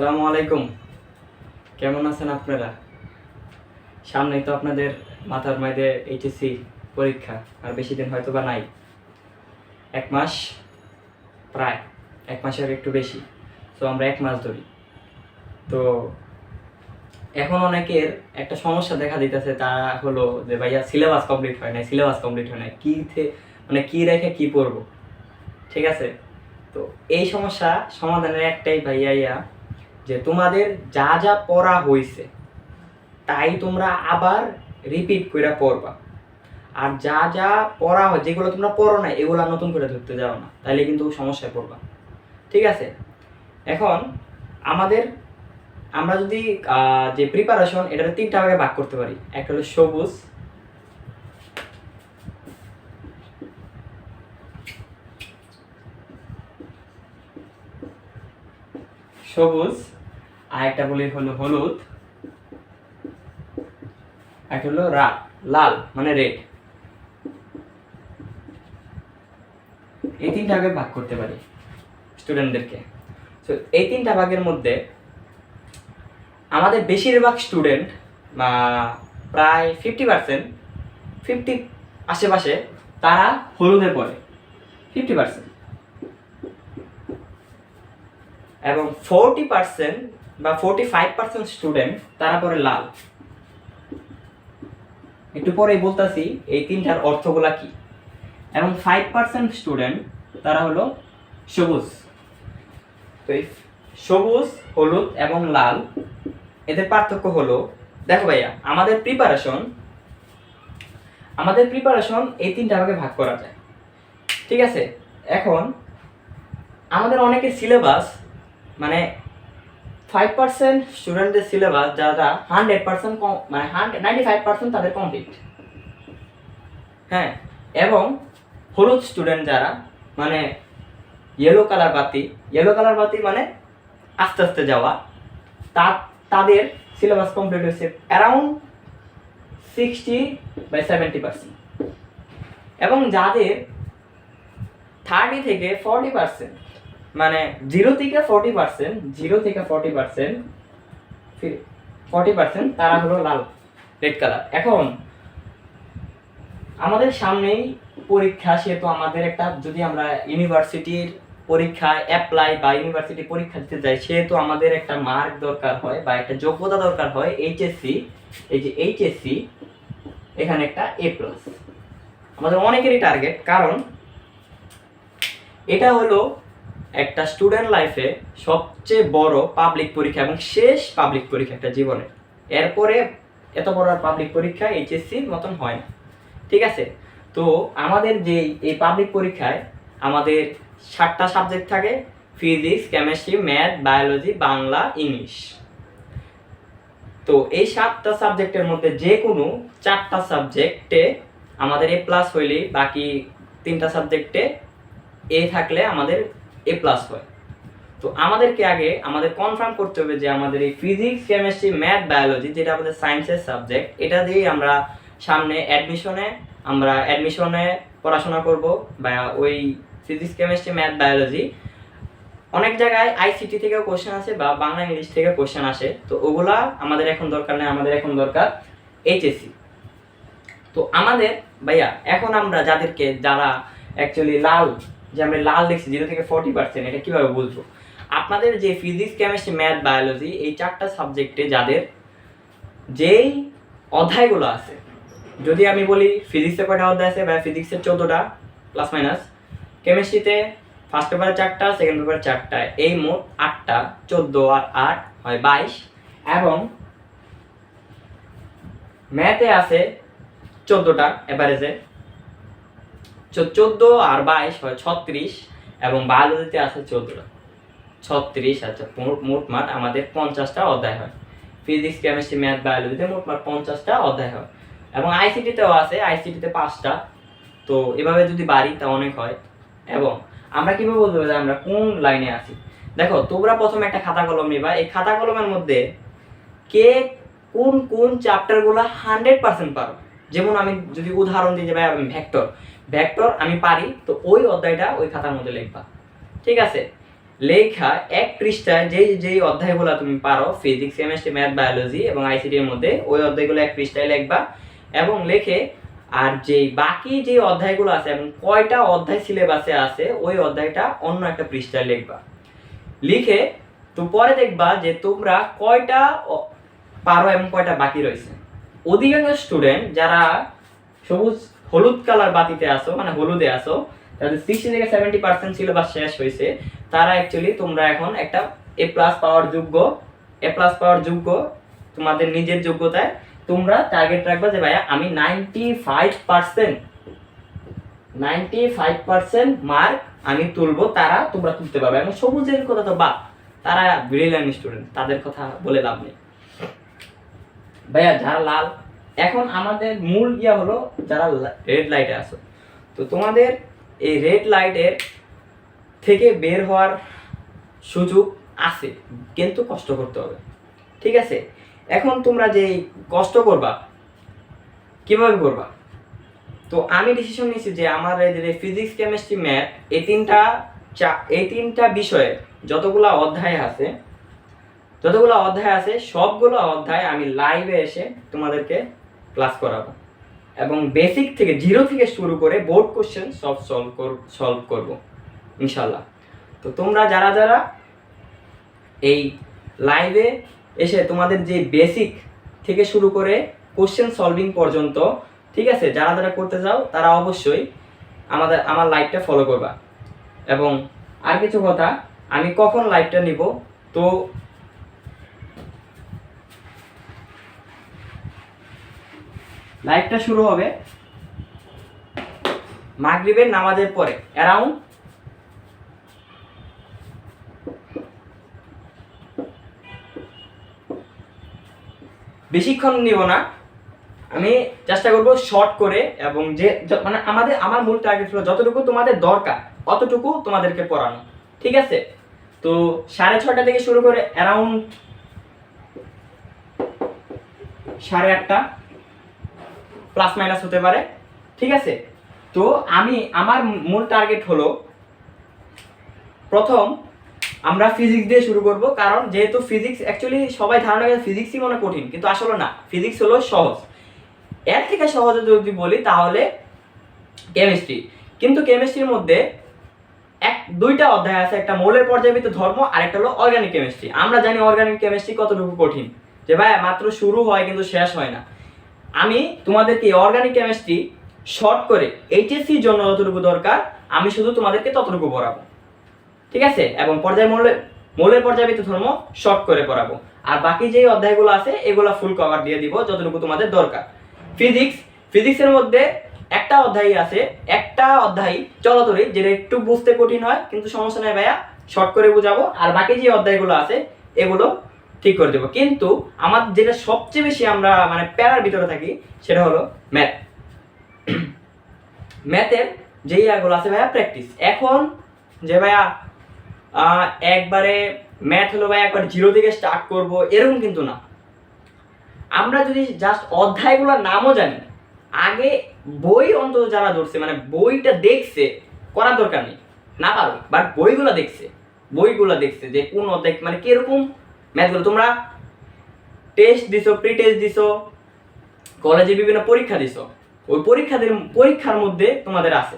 আসসালামু আলাইকুম। কেমন আছেন আপনারা? সামনেই তো আপনাদের মাথার মাইদে এইচএসসি পরীক্ষা, আর বেশি দিন হয়তো বা নাই। এক মাস প্রায়, এক মাসের একটু বেশি, তো আমরা এক মাস ধরি। তো এখন অনেকের একটা সমস্যা দেখা দিতেছে, তা হলো যে ভাইয়া সিলেবাস কমপ্লিট হয় নাই সিলেবাস কমপ্লিট হয় নাই, কী মানে কী রেখে কী পড়ব? ঠিক আছে? তো এই সমস্যা সমাধানের একটাই ভাইয়া ইয়া যে তোমাদের যা যা পড়া হইছে, তাই তোমরা আবার রিপিট করে পড়বা। আর যা যা পড়া হয়, যেগুলো তোমরা পড়ো না এগুলো নতুন করে ধরতে যাও না, তাইলে কিন্তু সমস্যায় পড়বা। ঠিক আছে? এখন আমাদের, আমরা যদি যে প্রিপারেশন এটাতে তিনটা ভাগে ভাগ করতে পারি। একটা হলো সবুজ সবুজ আর একটা বলি হলো হলুদ। একটা হলো রা, লাল মানে রেড। এই তিনটা ভাগে ভাগ করতে পারি স্টুডেন্টদেরকে তো এই তিনটা ভাগের মধ্যে আমাদের বেশিরভাগ স্টুডেন্ট বা প্রায় ফিফটি পার্সেন্ট ফিফটি আশেপাশে তারা হলুদে পড়ে। ফিফটি পার্সেন্ট এবং ফোরটি পার্সেন্ট বা ফোরটি ফাইভ পার্সেন্ট স্টুডেন্ট তারা পড়ে লাল। একটু পরেই বলতাছি, এই তিনটার অর্থগুলা কি? এবং ফাইভ পার্সেন্ট স্টুডেন্ট তারা হলো সবুজ। তো এই সবুজ, হলুদ এবং লাল, এদের পার্থক্য হলো, দেখো ভাইয়া, আমাদের প্রিপারেশন আমাদের প্রিপারেশন এই তিনটা ভাগে ভাগ করা যায়। ঠিক আছে? এখন, আমাদের অনেকের সিলেবাস মানে ফাইভ পার্সেন্ট স্টুডেন্টদের সিলেবাস যারা হান্ড্রেড পার্সেন্ট মানে হান্ড্রেড নাইনটি ফাইভ পার্সেন্ট তাদের কমপ্লিট হ্যাঁ এবং হলুদ স্টুডেন্ট যারা মানে ইয়েলো কালার বাতি ইয়েলো কালার বাতি মানে আস্তে আস্তে যাওয়া তা তাদের সিলেবাস কমপ্লিট হয়েছে around sixty by seventy percent এবং যাদের থার্টি থেকে ফর্টি পার্সেন্ট মানে জিরো থেকে ফর্টি পার্সেন্ট জিরো থেকে ফর্টি পার্সেন্ট ফর্টি পার্সেন্ট তারা হলো লাল। রেড কালার এখন আমাদের সামনেই পরীক্ষা সেহেতু আমাদের একটা যদি আমরা ইউনিভার্সিটির পরীক্ষায় অ্যাপ্লাই বা ইউনিভার্সিটি পরীক্ষা দিতে যাই সেহেতু আমাদের একটা মার্ক দরকার হয় বা একটা যোগ্যতা দরকার হয় এইচএসসি এই যে এইচএসসি এখানে একটা এ প্লাস আমাদের অনেকেরই টার্গেট কারণ এটা হলো একটা স্টুডেন্ট লাইফে সবচেয়ে বড় পাবলিক পরীক্ষা এবং শেষ পাবলিক পরীক্ষা একটা জীবনে এরপরে এত বড় পাবলিক পরীক্ষা এইচএসসির মতন হয় না। ঠিক আছে? তো আমাদের যে এই পাবলিক পরীক্ষায় আমাদের সাতটা সাবজেক্ট থাকে physics chemistry math biology Bangla English তো এই সাতটা সাবজেক্টের মধ্যে যে কোনো চারটা সাবজেক্টে আমাদের এ প্লাস হইলে বাকি তিনটা সাবজেক্টে এ থাকলে আমাদের এ প্লাস হয়। তো আমাদেরকে আগে আমাদের কনফার্ম করতে হবে যে আমাদের এই ফিজিক্স কেমিস্ট্রি ম্যাথ বায়োলজি যেটা আমাদের সায়েন্সের সাবজেক্ট এটা দিয়েই আমরা সামনে অ্যাডমিশনে আমরা অ্যাডমিশনে পড়াশোনা করব বা ওই ফিজিক্স কেমিস্ট্রি ম্যাথ বায়োলজি অনেক জায়গায় আইসিটি থেকেও কোশ্চেন আসে বা বাংলা, ইংলিশ থেকে কোশ্চেন আসে। তো ওগুলা আমাদের এখন দরকার নেই, আমাদের এখন দরকার এইচএসসি তো আমাদের, ভাইয়া, এখন আমরা যাদেরকে, যারা অ্যাকচুয়ালি লাল যে আমরা লাল দেখছি জিরো থেকে ফর্টি পার্সেন্ট এটা কীভাবে বলব আপনাদের যে ফিজিক্স কেমিস্ট্রি ম্যাথ বায়োলজি এই চারটা সাবজেক্টে যাদের যেই অধ্যায়গুলো আছে, যদি আমি বলি ফিজিক্সে কয়টা অধ্যায় আছে, বা ফিজিক্সের চোদ্দোটা প্লাস মাইনাস কেমিস্ট্রিতে ফার্স্ট পেপারে চারটা সেকেন্ড পেপারে চারটা, এই মোট আটটা, চোদ্দ আর আট হয় বাইশ, এবং ম্যাথে আছে চোদ্দোটা এভারেজে চোদ্দ আর বাইশ হয় ছত্রিশ এবং বায়োলজিতে আছে চোদ্দোটা ছত্রিশ আচ্ছা মোট- মোট মাঠ আমাদের পঞ্চাশটা অধ্যায় হয়। ফিজিক্স কেমিস্ট্রি ম্যাথ বায়োলজিতে মোট মাঠ পঞ্চাশটা অধ্যায় হয়। এবং আইসিটিতেও আছে আইসিটিতে পাঁচটা। তো এভাবে যদি বাড়ি, তা অনেক হয়। এবং আমরা কীভাবে বলতে পারি আমরা কোন লাইনে আছি? দেখো, তোমরা প্রথমে একটা খাতা কলম নিবা। এই খাতা কলমের মধ্যে কে কোন কোন চ্যাপ্টারগুলো হান্ড্রেড পার্সেন্ট পারো? যেমন আমি যদি উদাহরণ দিই যে ভাই, আমি ভেক্টর ভেক্টর আমি পারি, তো ওই অধ্যায়টা ওই খাতার মধ্যে লিখবা। ঠিক আছে? লেখা এক পৃষ্ঠায় যেই যেই অধ্যায়গুলো তুমি পারো ফিজিক্স কেমিস্ট্রি ম্যাথ বায়োলজি এবং আইসিটি এর মধ্যে, ওই অধ্যায়গুলো এক পৃষ্ঠায় লিখবা এবং লেখে আর যেই বাকি যে অধ্যায়গুলো আছে এবং কয়টা অধ্যায় সিলেবাসে আছে, ওই অধ্যায়টা অন্য একটা পৃষ্ঠায় লিখবা। লিখে তো পরে দেখবা যে তোমরা কয়টা পারো এবং কয়টা বাকি রয়েছে। অধিকাংশ স্টুডেন্ট যারা সবুজ হলুদ কালার বাতিতে আসো মানে হলুদে আসো সিক্সটি থেকে সেভেন্টি পার্সেন্ট সিলেবাস শেষ হয়েছে। তারা অ্যাকচুয়ালি তোমরা এখন একটা এ প্লাস পাওয়ার যোগ্য এ প্লাস পাওয়ার যোগ্য, তোমাদের নিজের যোগ্যতায় তোমরা টার্গেট রাখবা যে ভাইয়া আমি ninety five percent ninety five percent mark আমি তুলবো, তারা তোমরা তুলতে পারবে। এবং সবুজের কথা তো বাদ, তারা ব্রিলিয়ান স্টুডেন্ট তাদের কথা বলে লাভ নেই। ভাইয়া যারা লাল এখন আমাদের মূল ইয়া হলো যারা রেড লাইটে আসো তো তোমাদের এই রেড লাইটের থেকে বের হওয়ার সুযোগ আছে, কিন্তু কষ্ট করতে হবে। ঠিক আছে? এখন তোমরা যে কষ্ট করবা, কীভাবে করবা? তো আমি ডিসিশন নিয়েছি যে আমার যে ফিজিক্স কেমিস্ট্রি ম্যাথ এই তিনটা এই তিনটা বিষয়ে যতগুলো অধ্যায় আছে, যতগুলো অধ্যায় আছে, সবগুলো অধ্যায় আমি লাইভে এসে তোমাদেরকে ক্লাস করাবো। এবং বেসিক থেকে জিরো থেকে শুরু করে বোর্ড কোশ্চেন সব সলভ সলভ করব, ইনশাল্লাহ। তো তোমরা যারা যারা এই লাইভে এসে তোমাদের যে বেসিক থেকে শুরু করে কোশ্চেন সলভিং পর্যন্ত, ঠিক আছে, যারা যারা করতে চাও, তারা অবশ্যই আমাদের, আমার লাইভটা ফলো করবা। এবং আর কিছু কথা, আমি কখন লাইভটা নিব? তো লাইভটা শুরু হবে মাগরিবের নামাজের পরে। অ্যারাউন্ড বেশিক্ষণ নিব না। আমি চেষ্টা করব শর্ট করে এবং যে মানে আমাদের, আমার মূল টার্গেট হলো যতটুকু তোমাদের দরকার, অতটুকু তোমাদেরকে পড়ানো। ঠিক আছে? তো সাড়ে ছটা থেকে শুরু করে অ্যারাউন্ড সাড়ে আটটা প্লাস মাইনাস হতে পারে, ঠিক আছে? তো আমি, আমার মূল টার্গেট হলো, প্রথম আমরা ফিজিক্স দিয়ে শুরু করব, কারণ যেহেতু ফিজিক্স অ্যাকচুয়ালি সবাই ধারণা করে ফিজিক্সই মনে কঠিন, কিন্তু আসলে না ফিজিক্স হলো সহজ। এর থেকে সহজে যদি বলি, তাহলে কেমিস্ট্রি কিন্তু কেমিস্ট্রির মধ্যে এক, দুইটা অধ্যায় আছে, একটা মৌলের পর্যায়বৃত্ত ধর্ম, আর একটা হলো অর্গানিক কেমিস্ট্রি আমরা জানি অর্গানিক কেমিস্ট্রি কতটুকু কঠিন। যে ভাই, মাত্র শুরু হয়, কিন্তু শেষ হয় না। আমি তোমাদেরকে অর্গানিক কেমিস্ট্রি শর্ট করে এইচএসসির জন্য যতটুকু দরকার, আমি শুধু তোমাদেরকে ততটুকু পড়াবো। ঠিক আছে? এবং পর্যায় মৌলের মৌলের পর্যায়বৃত্ত ধর্ম শর্ট করে পড়াবো। আর বাকি যে অধ্যায়গুলো আছে, এগুলো ফুল কভার দিয়ে দিব যতটুকু তোমাদের দরকার। ফিজিক্স ফিজিক্সের মধ্যে একটা অধ্যায় আছে। একটা অধ্যায় চলতরি যেটা একটু বুঝতে কঠিন হয়, কিন্তু সমস্যা নেই ভাইয়া শর্ট করে বুঝাবো। আর বাকি যে অধ্যায়গুলো আছে, এগুলো ঠিক করে দেবো। কিন্তু আমার যেটা সবচেয়ে বেশি আমরা মানে প্যারার ভিতরে থাকি, সেটা হলো ম্যাথ। ম্যাথের যে ইয়াগুলো আছে ভাইয়া প্র্যাকটিস এখন যে ভাইয়া একবারে ম্যাথ হলো ভাইয়া একবার জিরো থেকে স্টার্ট করব, এরকম কিন্তু না। আমরা যদি জাস্ট অধ্যায়গুলোর নামও জানি, আগে বই অন্তত যারা ধরছে মানে বইটা দেখছে, করার দরকার নেই। না পারো বাট বইগুলো দেখছে। বইগুলো দেখছে যে কোন অধ্যায় মানে কীরকম ম্যাথগুলো তোমরা টেস্ট দিছো প্রি টেস্ট দিছো কলেজে বিভিন্ন পরীক্ষা দিছো। ওই পরীক্ষাদের, পরীক্ষার মধ্যে তোমাদের আছে।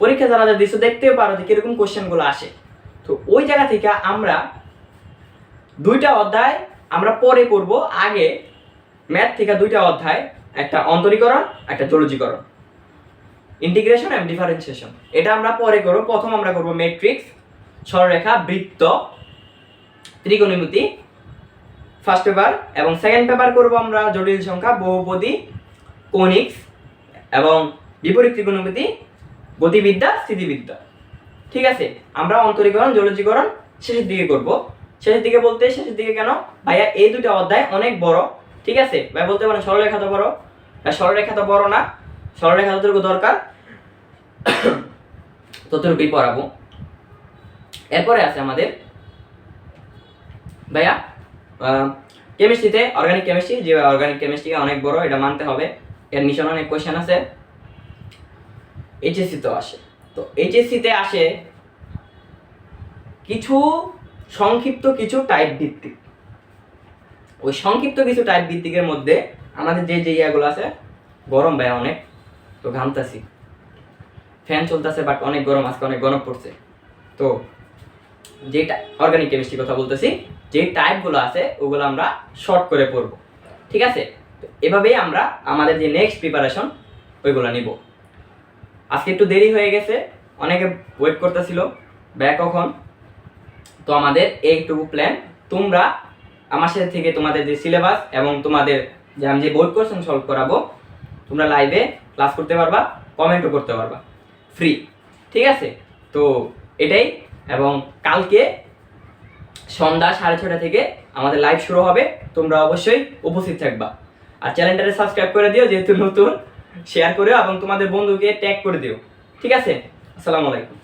পরীক্ষা যারা যা দিছো, দেখতেও পারো যে কীরকম কোশ্চেনগুলো আসে। তো ওই জায়গা থেকে আমরা দুইটা অধ্যায় আমরা পরে করব। আগে ম্যাথ থেকে দুইটা অধ্যায়, একটা অন্তরীকরণ, একটা জলজীকরণ। ইন্টিগ্রেশন এবং ডিফারেন্সিয়েশন এটা আমরা পরে করব। প্রথম আমরা করব ম্যাট্রিক্স সরলরেখা, বৃত্ত ত্রিকোণমিতি ফার্স্ট পেপার এবং সেকেন্ড পেপার করব আমরা, জটিল সংখ্যা, বহুপদী কোনিক্স এবং বিপরীত ত্রিকোণমিতি, গতিবিদ্যা, স্থিতিবিদ্যা। ঠিক আছে? আমরা অন্তরীকরণ, জলজীকরণ শেষের দিকে করব। শেষের দিকে বলতে, শেষের দিকে কেন? ভাইয়া, এই দুটো অধ্যায় অনেক বড়। ঠিক আছে? ভাই, বলতে পারেন সরলরেখা তো বড়। সরলরেখা তো বড় না। সরলরেখা যতটুকু দরকার, ততটুকুই পড়াবো। এরপরে আছে আমাদের ভাইয়া কেমিস্ট্রিতে অর্গানিক কেমিস্ট্রি যে অর্গানিক কেমিস্ট্রি অনেক বড়, এটা মানতে হবে। এর নিশান অনেক কোয়েশ্চেন আছে। এইচএসসি তো আসে। তো এইচএসসিতে আসে কিছু সংক্ষিপ্ত কিছু টাইপ ভিত্তিক। ওই সংক্ষিপ্ত কিছু টাইপ ভিত্তিকের মধ্যে আমাদের যে যে ইয়াগুলো আছে, গরম ভাই অনেক, তো ঘামতাছি। ফ্যান চলতেছে বাট অনেক গরম, আজকে অনেক গরম পড়ছে। তো যেটা অর্গানিক কেমিস্ট্রি কথা বলতেছি, যে টাইপগুলো আছে, ওগুলো আমরা শর্ট করে পড়ব। ঠিক আছে? এভাবেই আমরা আমাদের যে নেক্সট প্রিপারেশন ওইগুলো নিব। আজকে একটু দেরি হয়ে গেছে, অনেকে ওয়েট করতেছিল ব্যাক কখন তো আমাদের এইটুকু প্ল্যান তোমরা আমার সাথে থেকে তোমাদের যে সিলেবাস এবং তোমাদের যে আমি যে বোর্ড কোশ্চেন সলভ করাবো, তোমরা লাইভে ক্লাস করতে পারবা কমেন্টও করতে পারবা। ফ্রি ঠিক আছে? তো এটাই এবং কালকে সন্ধ্যা সাড়ে ছটা থেকে আমাদের লাইভ শুরু হবে। তোমরা অবশ্যই উপস্থিত থাকবা। আর চ্যানেলটাকে সাবস্ক্রাইব করে দিও, যেহেতু নতুন শেয়ার করেও এবং তোমাদের বন্ধুকে ট্যাগ করে দিও। ঠিক আছে? আসসালামু আলাইকুম।